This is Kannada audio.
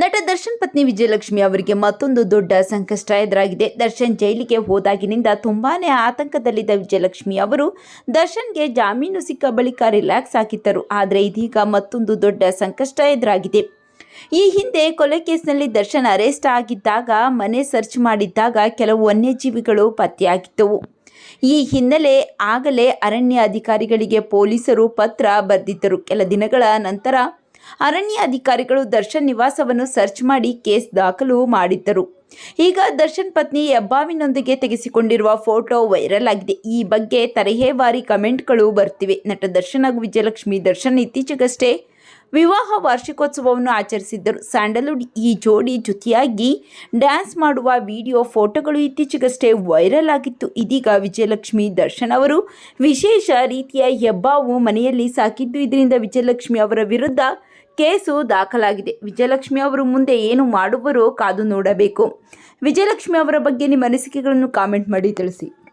ನಟ ದರ್ಶನ್ ಪತ್ನಿ ವಿಜಯಲಕ್ಷ್ಮಿ ಅವರಿಗೆ ಮತ್ತೊಂದು ದೊಡ್ಡ ಸಂಕಷ್ಟ ಎದುರಾಗಿದೆ. ದರ್ಶನ್ ಜೈಲಿಗೆ ಹೋದಾಗಿನಿಂದ ತುಂಬಾನೇ ಆತಂಕದಲ್ಲಿದ್ದ ವಿಜಯಲಕ್ಷ್ಮಿ ಅವರು ದರ್ಶನ್ಗೆ ಜಾಮೀನು ಸಿಕ್ಕ ಬಳಿಕ ರಿಲ್ಯಾಕ್ಸ್ ಆಗಿದ್ದರು. ಆದರೆ ಇದೀಗ ಮತ್ತೊಂದು ದೊಡ್ಡ ಸಂಕಷ್ಟ ಎದುರಾಗಿದೆ. ಈ ಹಿಂದೆ ಕೊಲೆ ಕೇಸ್ನಲ್ಲಿ ದರ್ಶನ್ ಅರೆಸ್ಟ್ ಆಗಿದ್ದಾಗ, ಮನೆ ಸರ್ಚ್ ಮಾಡಿದ್ದಾಗ ಕೆಲವು ವನ್ಯಜೀವಿಗಳು ಪತ್ತೆಯಾಗಿದ್ದವು. ಈ ಹಿನ್ನೆಲೆ ಆಗಲೇ ಅರಣ್ಯ ಅಧಿಕಾರಿಗಳಿಗೆ ಪೊಲೀಸರು ಪತ್ರ ಬರೆದಿದ್ದರು. ಕೆಲ ದಿನಗಳ ನಂತರ ಅರಣ್ಯ ಅಧಿಕಾರಿಗಳು ದರ್ಶನ್ ನಿವಾಸವನ್ನು ಸರ್ಚ್ ಮಾಡಿ ಕೇಸ್ ದಾಖಲು ಮಾಡಿದ್ದರು. ಈಗ ದರ್ಶನ್ ಪತ್ನಿ ಹೆಬ್ಬಾವಿನೊಂದಿಗೆ ತೆಗೆಸಿಕೊಂಡಿರುವ ಫೋಟೋ ವೈರಲ್ ಆಗಿದೆ. ಈ ಬಗ್ಗೆ ತರಹೇವಾರಿ ಕಮೆಂಟ್ಗಳು ಬರ್ತಿವೆ. ನಟ ದರ್ಶನ್ ಹಾಗೂ ವಿಜಯಲಕ್ಷ್ಮಿ ದರ್ಶನ್ ಇತ್ತೀಚೆಗಷ್ಟೇ ವಿವಾಹ ವಾರ್ಷಿಕೋತ್ಸವವನ್ನು ಆಚರಿಸಿದ್ದರು. ಸ್ಯಾಂಡಲ್ವುಡ್ ಈ ಜೋಡಿ ಜೊತೆಯಾಗಿ ಡ್ಯಾನ್ಸ್ ಮಾಡುವ ವಿಡಿಯೋ ಫೋಟೋಗಳು ಇತ್ತೀಚೆಗಷ್ಟೇ ವೈರಲ್ ಆಗಿತ್ತು. ಇದೀಗ ವಿಜಯಲಕ್ಷ್ಮಿ ದರ್ಶನ್ ಅವರು ವಿಶೇಷ ರೀತಿಯ ಹೆಬ್ಬಾವು ಮನೆಯಲ್ಲಿ ಸಾಕಿದ್ದು. ಇದರಿಂದ ವಿಜಯಲಕ್ಷ್ಮಿ ಅವರ ವಿರುದ್ಧ ಕೇಸು ದಾಖಲಾಗಿದೆ. ವಿಜಯಲಕ್ಷ್ಮಿ ಅವರು ಮುಂದೆ ಏನು ಮಾಡುವರೋ ಕಾದು ನೋಡಬೇಕು. ವಿಜಯಲಕ್ಷ್ಮಿ ಅವರ ಬಗ್ಗೆ ನಿಮ್ಮ ಅನಿಸಿಕೆಗಳನ್ನು ಕಾಮೆಂಟ್ ಮಾಡಿ ತಿಳಿಸಿ.